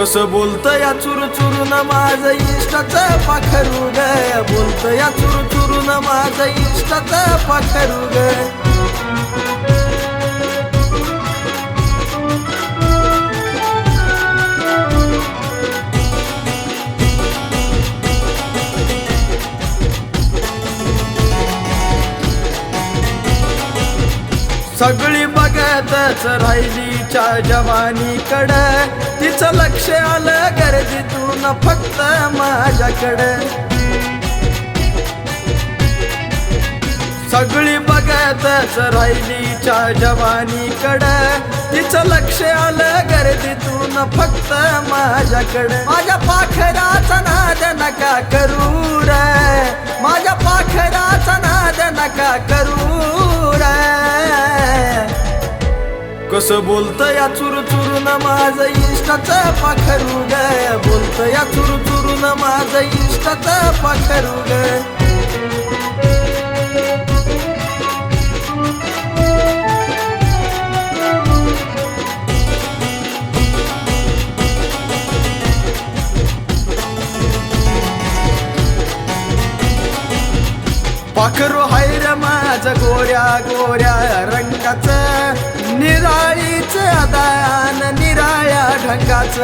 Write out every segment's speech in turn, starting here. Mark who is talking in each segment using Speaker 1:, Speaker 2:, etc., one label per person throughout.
Speaker 1: कस बोलत या चुरू चुरून माझ इष्टाच पाखरू ग बोलत या चुरू चुरून माझ इष्टाच पाखरू ग सगळी बघतच राहिलीच्या जवानीकडे. तिचं लक्ष आलं गरजेतून फक्त माझ्याकडे. सगळी बघतच राहिलीच्या जवानीकडे. तिचं लक्ष आलं गर्दीतून फक्त माझ्याकडे. माझ्या पाखराचा नाद नका करू रे. माझ्या पाखराचा नाद नका करू कस बोलत या चुर चुरून माझ इष्टाच पाखरू ग बोलत या चुर चुरून माझ इष्टाच पाखरू ग पाखरू हायर माझ गोऱ्या गोऱ्या रंगाचं. निराळीच दयान निराळ्या ढंगाच.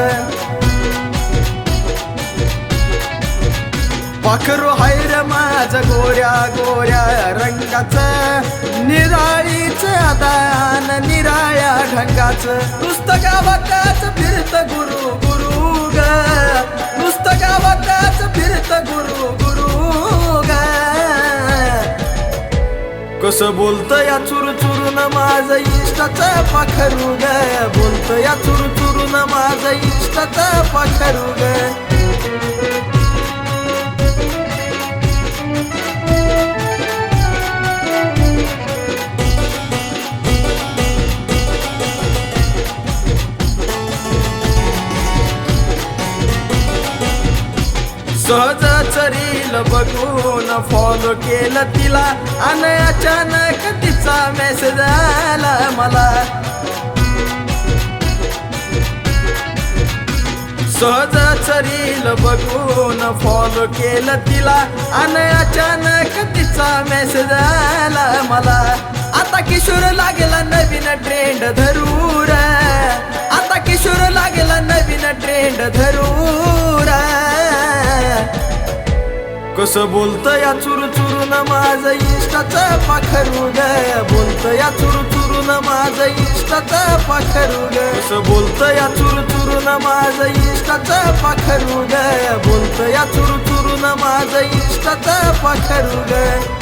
Speaker 1: पाखरू हायर माझ गोऱ्या गोऱ्या रंगाच. निराळीच दयान निराळ्या ढंगाच. पुस्तका गावातच फिरत गुरु गुरु ग. पुस्तका गावातच फिरत गुरु गुरु ग. कस बोलत या चुरचुरून माझ इष्टाच पाखरू ग बोलत या चुर चुरून माझ इष्टाच पाखरू ग चरील बघून फॉलो केलं तिला. आणि अचानक तिचा मेसेज आला मला. सहजच चरील बघून फॉलो केलं तिला. आणि अचानक तिचा मेसेज आला मला. आता किशोर लागला नवीन ट्रेंड धरूर. आता किशोर लागला नवीन ट्रेंड धरूर. कस बोलत या चुर चुरून माझ इष्टाच पाखरू ग? बोलत या चुर चुरून माझ इष्टाच पाखरू ग? कस बोलत या चुर चुरून माझ इष्टाच पाखरू ग? बोलत या चुर चुरून माझ इष्टाच पाखरू ग?